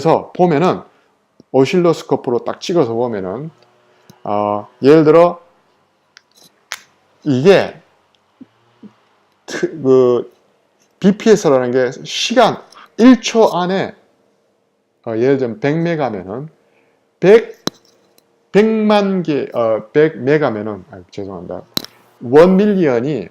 그래서 보면은 오실로스코프로 딱 찍어서 보면은 어, 예를 들어 이게 트- 그 BPS라는 게 시간 1초 안에 어, 예를 들면 100메가면은 100 100만 개, 어, 100메가면은, 아, 죄송합니다. 1밀리언이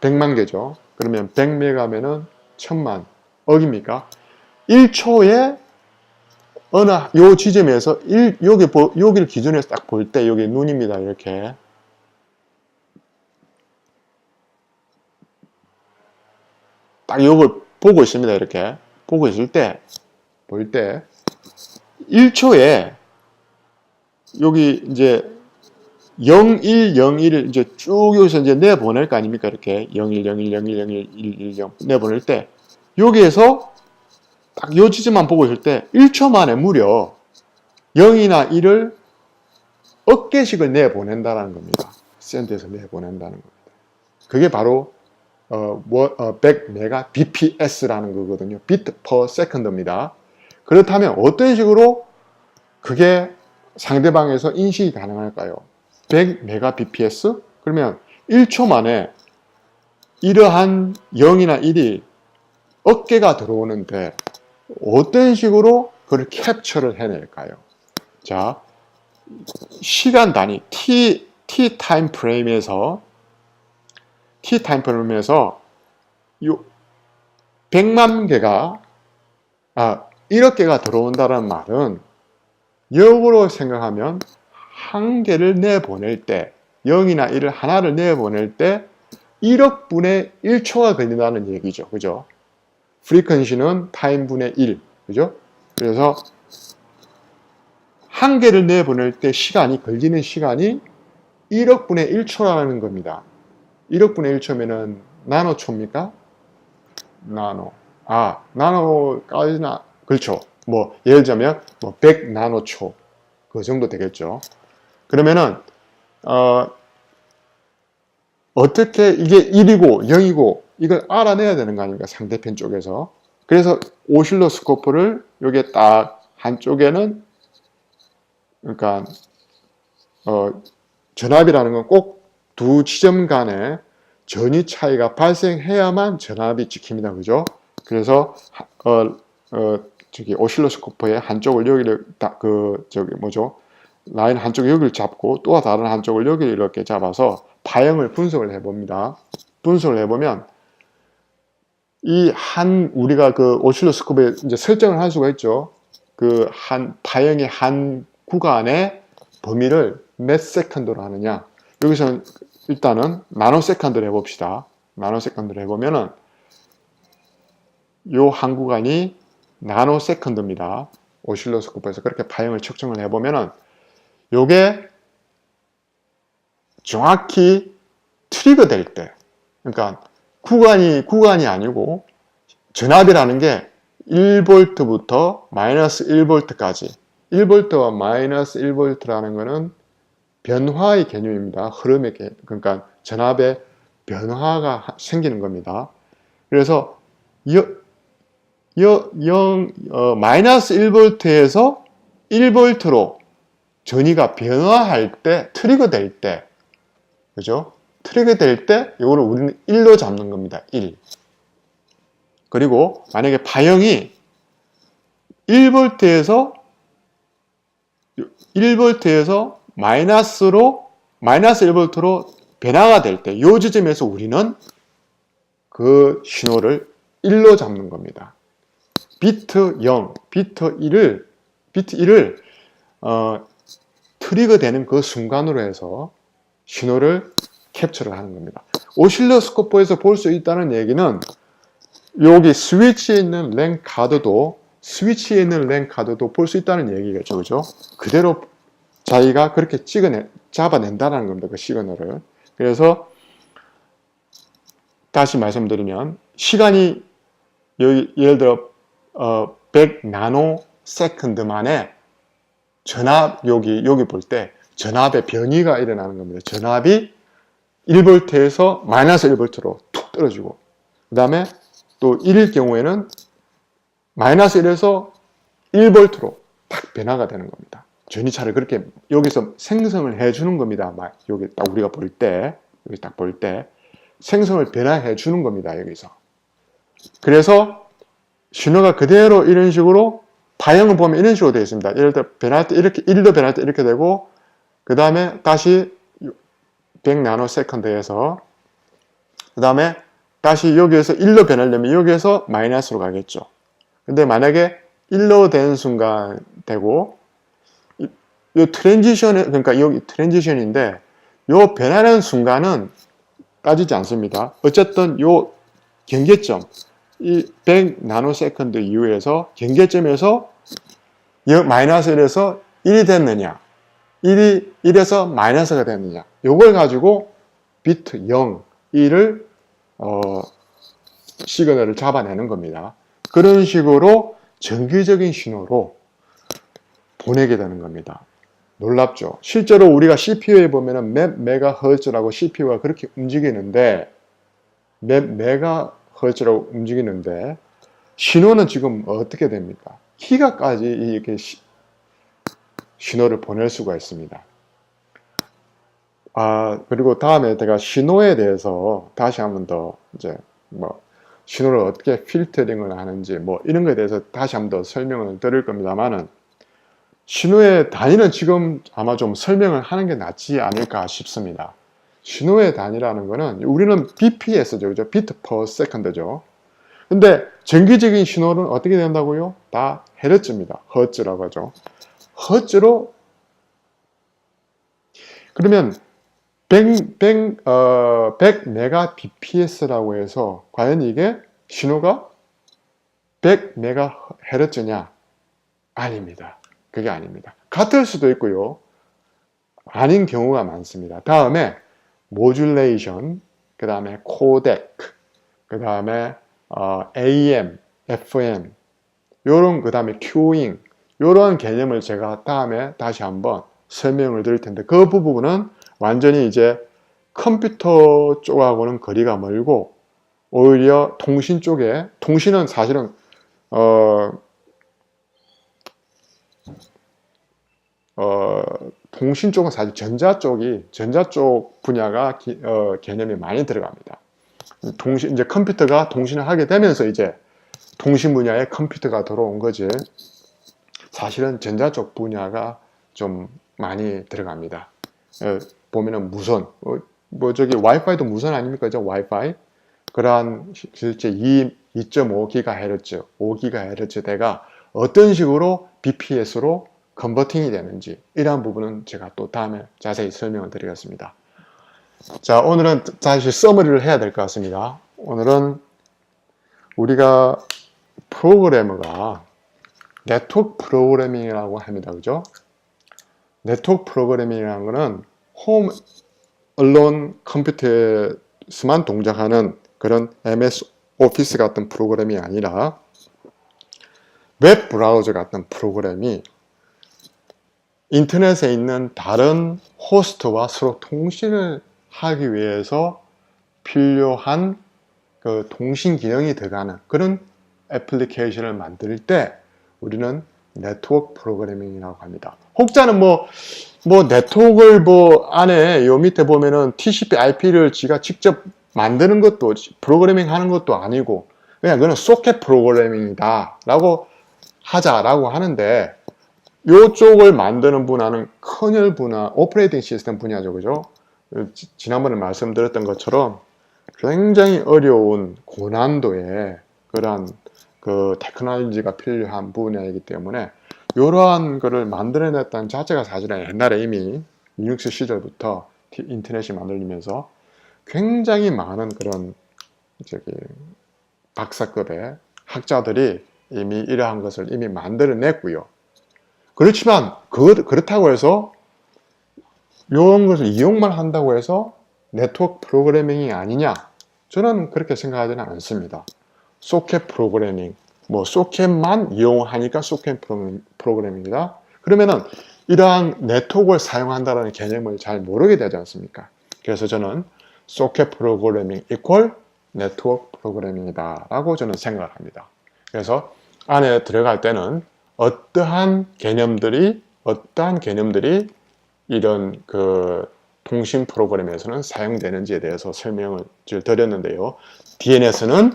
100만 개죠. 그러면 100메가면은 1000만. 억입니까? 1초에 어느 요 지점에서 일, 여기 보, 여기를 기준해서 딱 볼 때 여기 눈입니다. 이렇게. 딱 요걸 보고 있습니다. 이렇게. 보고 있을 때, 볼 때, 1초에 여기 이제 0101을 이제 쭉 여기서 이제 내보낼 거 아닙니까? 이렇게 01, 01, 01, 01, 1, 0 내보낼 때 여기에서 딱요 지점만 보고 있을 때 1초 만에 무려 0이나 1을 어깨씩을 내보낸다는 겁니다. 센터에서 내보낸다는 겁니다. 그게 바로 어, 뭐, 어, 100메가 bps라는 거거든요. 비트 퍼 세컨드입니다. 그렇다면 어떤 식으로 그게 상대방에서 인식이 가능할까요? 100메가 bps? 그러면 1초 만에 이러한 0이나 1이 어깨가 들어오는데 어떤 식으로 그걸 캡처를 해낼까요? 자, 시간 단위 t t 타임 프레임에서 t 타임 프레임에서 요 100만 개가 아 1억 개가 들어온다는 말은 역으로 생각하면 한 개를 내보낼 때 0이나 1을 하나를 내보낼 때 1억 분의 1초가 걸린다는 얘기죠. 그죠? 프리퀀시는 타임 분의 1. 그죠? 그래서 한 개를 내보낼 때 시간이 걸리는 시간이 1억 분의 1초라는 겁니다. 1억 분의 1초면은 나노초입니까? 나노. 아, 나노까지나 그렇죠. 뭐 예를 들자면 뭐 100 나노초 그 정도 되겠죠. 그러면은 어, 어떻게 이게 1이고 0이고 이걸 알아내야 되는 거 아닙니까? 상대편 쪽에서. 그래서 오실로스코프를 여기에 딱 한쪽에는 그러니까 어, 전압이라는 건 꼭 두 지점 간에 전위 차이가 발생해야만 전압이 찍힙니다. 그죠? 그래서 하- 어, 어, 저기 오실로스코프의 한쪽을 여기를 다, 그 저기 뭐죠? 라인 한쪽 여기를 잡고 또 다른 한쪽을 여기를 이렇게 잡아서 파형을 분석을 해봅니다. 분석을 해보면 이 한 우리가 그 오실로스코프에 이제 설정을 할 수가 있죠. 그 한 파형의 한 구간의 범위를 몇 세컨드로 하느냐. 여기서는 일단은 나노 세컨드를 해봅시다. 나노 세컨드를 해보면은 요 한 구간이 나노 세컨드입니다. 오실로스코프에서 그렇게 파형을 측정을 해보면은 요게 정확히 트리거 될 때, 그러니까 구간이 구간이 아니고 전압이라는 게 1볼트부터 마이너스 1볼트까지 1볼트와 마이너스 1볼트라는 것은 변화의 개념입니다. 흐름의 개 그러니까 전압의 변화가 하- 생기는 겁니다. 그래서 여, 여, 0, 어, 마이너스 1볼트에서 1볼트로 전위가 변화할 때, 트리거 될 때, 그죠? 트리거 될 때, 이거를 우리는 1로 잡는 겁니다. 1. 그리고 만약에 파형이 1볼트에서 1볼트에서 마이너스로 마이너스 1볼트로 변화가 될 때, 이 지점에서 우리는 그 신호를 1로 잡는 겁니다. 비트 0, 비트 1을 비트 1을 어, 트리거 되는 그 순간으로 해서 신호를 캡처를 하는 겁니다. 오실로스코프에서 볼 수 있다는 얘기는 여기 스위치에 있는 랜 카드도 스위치에 있는 랜 카드도 볼 수 있다는 얘기겠죠, 그죠? 그대로 자기가 그렇게 찍어내 잡아낸다는 겁니다, 그 시그널을. 그래서 다시 말씀드리면 시간이 여기 예를 들어 어, 100 나노 세컨드 만에 전압 여기 여기 볼 때 전압의 변이가 일어나는 겁니다. 전압이 1볼트에서 마이너스 1볼트로 툭 떨어지고 그 다음에 또 1일 경우에는 마이너스 1에서 1볼트로 딱 변화가 되는 겁니다. 전이차를 그렇게 여기서 생성을 해주는 겁니다. 막 여기 딱 우리가 볼 때, 여기 딱 볼 때 생성을 변화해 주는 겁니다. 여기서. 그래서 신호가 그대로 이런 식으로 파형을 보면 이런 식으로 되어 있습니다. 예를 들어 변할 때 이렇게 1도 변할 때 이렇게 되고 그 다음에 다시 100 나노세컨드에서 그 다음에 다시 여기에서 1로 변하려면 여기에서 마이너스로 가겠죠. 근데 만약에 1로 된 순간 되고 이, 이 트랜지션 그러니까 여기 트랜지션인데 요 변하는 순간은 따지지 않습니다. 어쨌든 요 경계점 이 100 나노세컨드 이후에서 경계점에서 여- 마이너스 1에서 1이 됐느냐 1이 1에서 마이너스가 됐느냐 요걸 가지고 비트 0, 1을 어, 시그널을 잡아내는 겁니다. 그런 식으로 정규적인 신호로 보내게 되는 겁니다. 놀랍죠? 실제로 우리가 CPU에 보면은 몇 메가헤르츠라고 CPU가 그렇게 움직이는데 몇 메가헤르츠라고 움직이는데 신호는 지금 어떻게 됩니까? 기가까지 이렇게 시- 신호를 보낼 수가 있습니다. 아, 그리고 다음에 제가 신호에 대해서 다시 한번 더 이제 뭐 신호를 어떻게 필터링을 하는지 뭐 이런 거에 대해서 다시 한번 더 설명을 드릴 겁니다만은 신호의 단위는 지금 아마 좀 설명을 하는 게 낫지 않을까 싶습니다. 신호의 단위라는 거는 우리는 BPS죠. 그죠? 비트 퍼 세컨드죠. 근데 정기적인 신호는 어떻게 된다고요? 다 헤르츠입니다. 허츠라고 하죠. 허츠로 그러면 100, 100, 어, 100 메가 bps라고 해서 과연 이게 신호가 100 메가 헤르츠냐? 아닙니다. 그게 아닙니다. 같을 수도 있고요. 아닌 경우가 많습니다. 다음에 모듈레이션, 그 다음에 코덱, 그 다음에 어, AM, FM, 요런 그 다음에 큐잉, 요런 개념을 제가 다음에 다시 한번 설명을 드릴 텐데 그 부분은 완전히 이제 컴퓨터 쪽하고는 거리가 멀고 오히려 통신 쪽에 통신은 사실은 어, 어, 통신 쪽은 사실 전자 쪽이 전자 쪽 분야가 기- 어, 개념이 많이 들어갑니다. 통신 이제 컴퓨터가 통신을 하게 되면서 이제 통신 분야에 컴퓨터가 들어온 거지. 사실은 전자 쪽 분야가 좀 많이 들어갑니다. 어, 보면은 무선, 어, 뭐 저기 와이파이도 무선 아닙니까? 저 와이파이 그러한 시- 실제 2, 2.5GHz, 5GHz대가 어떤 식으로 BPS로 컨버팅이 되는지 이러한 부분은 제가 또 다음에 자세히 설명을 드리겠습니다. 자, 오늘은 다시 서머리를 해야 될 것 같습니다. 오늘은 우리가 프로그래머가 네트워크 프로그래밍이라고 합니다. 그죠? 네트워크 프로그래밍이라는 것은 홈 언론 컴퓨터에서만 동작하는 그런 MS 오피스 같은 프로그램이 아니라 웹 브라우저 같은 프로그램이 인터넷에 있는 다른 호스트와 서로 통신을 하기 위해서 필요한 그 통신 기능이 들어가는 그런 애플리케이션을 만들 때 우리는 네트워크 프로그래밍이라고 합니다. 혹자는 뭐, 뭐 네트워크를 뭐 안에 요 밑에 보면은 TCP IP를 지가 직접 만드는 것도 프로그래밍 하는 것도 아니고 그냥 그는 소켓 프로그래밍이다 라고 하자라고 하는데 요쪽을 만드는 분야는 커널 분야, 오퍼레이팅 시스템 분야죠. 그죠? 지- 지난번에 말씀드렸던 것처럼 굉장히 어려운 고난도의 그러한 그 테크놀로지가 필요한 분야이기 때문에 이러한 거를 만들어냈다는 자체가 사실은 옛날에 이미 리눅스 시절부터 티- 인터넷이 만들리면서 굉장히 많은 그런 저기 박사급의 학자들이 이미 이러한 것을 이미 만들어냈고요. 그렇지만 그, 그렇다고 해서 이런 것을 이용만 한다고 해서 네트워크 프로그래밍이 아니냐? 저는 그렇게 생각하지는 않습니다. 소켓 프로그래밍, 뭐 소켓만 이용하니까 소켓 프로그래밍이다. 그러면은 이러한 네트워크를 사용한다는 개념을 잘 모르게 되지 않습니까? 그래서 저는 소켓 프로그래밍 이퀄 네트워크 프로그래밍이다 라고 저는 생각을 합니다. 그래서 안에 들어갈 때는 어떠한 개념들이 어떠한 개념들이 이런 그 통신 프로그램에서는 사용되는지에 대해서 설명을 드렸는데요. DNS는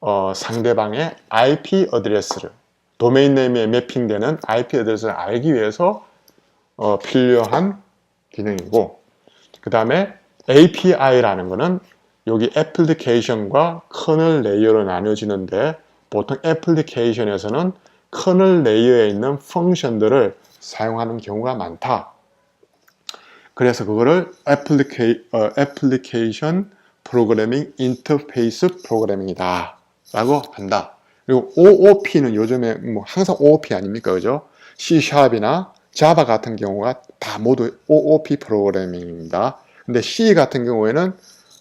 어, 상대방의 IP 어드레스를 도메인 네임에 매핑되는 IP 어드레스를 알기 위해서 어, 필요한 기능이고 그 다음에 API라는 거는 여기 애플리케이션과 커널 레이어로 나눠지는데 보통 애플리케이션에서는 커널 레이어에 있는 펑션들을 사용하는 경우가 많다. 그래서 그거를 애플리케이, 어, 애플리케이션 프로그래밍 인터페이스 프로그래밍이다 라고 한다. 그리고 OOP는 요즘에 뭐 항상 OOP 아닙니까? 그죠? C-샵이나 자바 같은 경우가 다 모두 OOP 프로그래밍입니다. 근데 C 같은 경우에는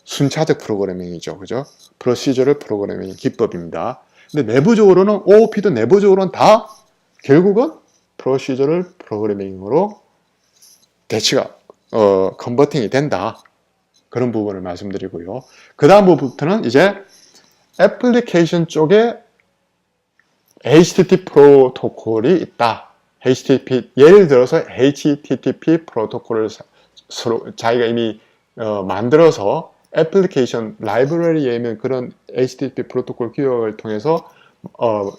순차적 프로그래밍이죠. 그죠? 프로시저럴 프로그래밍 기법입니다. 근데 내부적으로는 OOP도 내부적으로는 다 결국은 프로시저럴 프로그래밍으로 대치가 어, 컨버팅이 된다. 그런 부분을 말씀드리고요. 그 다음 부분부터는 이제 애플리케이션 쪽에 HTTP 프로토콜이 있다. HTTP 예를 들어서 HTTP 프로토콜을 사- 서로 자기가 이미 어, 만들어서 애플리케이션 라이브러리에 있는 그런 HTTP 프로토콜 규격을 통해서 어,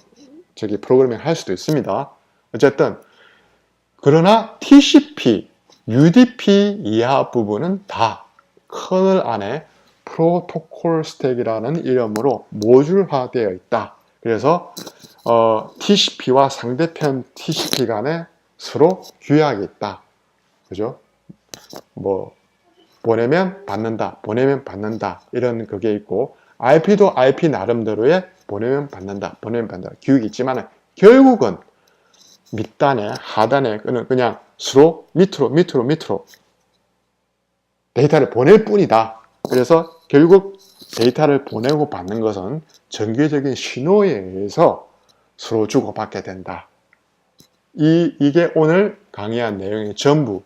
저기 프로그래밍 할 수도 있습니다. 어쨌든 그러나 TCP, UDP 이하 부분은 다 커널 안에 프로토콜 스택이라는 이름으로 모듈화되어 있다. 그래서 어, TCP와 상대편 TCP 간에 서로 규약이 있다. 그죠? 뭐 보내면 받는다, 보내면 받는다 이런 그게 있고 IP도 IP 나름대로의 보내면 받는다, 보내면 받는다 규칙이 있지만 결국은 밑단에 하단에 그냥 서로 밑으로 밑으로 밑으로 데이터를 보낼 뿐이다. 그래서 결국 데이터를 보내고 받는 것은 정규적인 신호에 의해서 서로 주고받게 된다. 이, 이게 오늘 강의한 내용의 전부,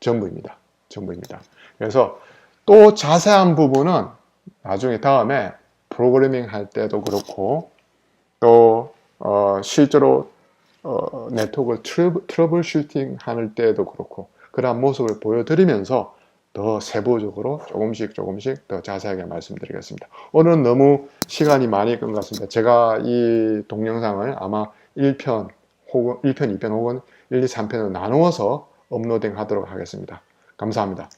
전부입니다. 전부입니다. 그래서 또 자세한 부분은 나중에 다음에 프로그래밍 할 때도 그렇고 또 어, 실제로 어, 네트워크를 트러블, 트러블 슈팅 할 때도 그렇고 그러한 모습을 보여드리면서 더 세부적으로 조금씩 조금씩 더 자세하게 말씀드리겠습니다. 오늘은 너무 시간이 많이 끈 것 같습니다. 제가 이 동영상을 아마 1편 혹은 1편, 2편 혹은 1, 2, 3편으로 나누어서 업로딩 하도록 하겠습니다. 감사합니다.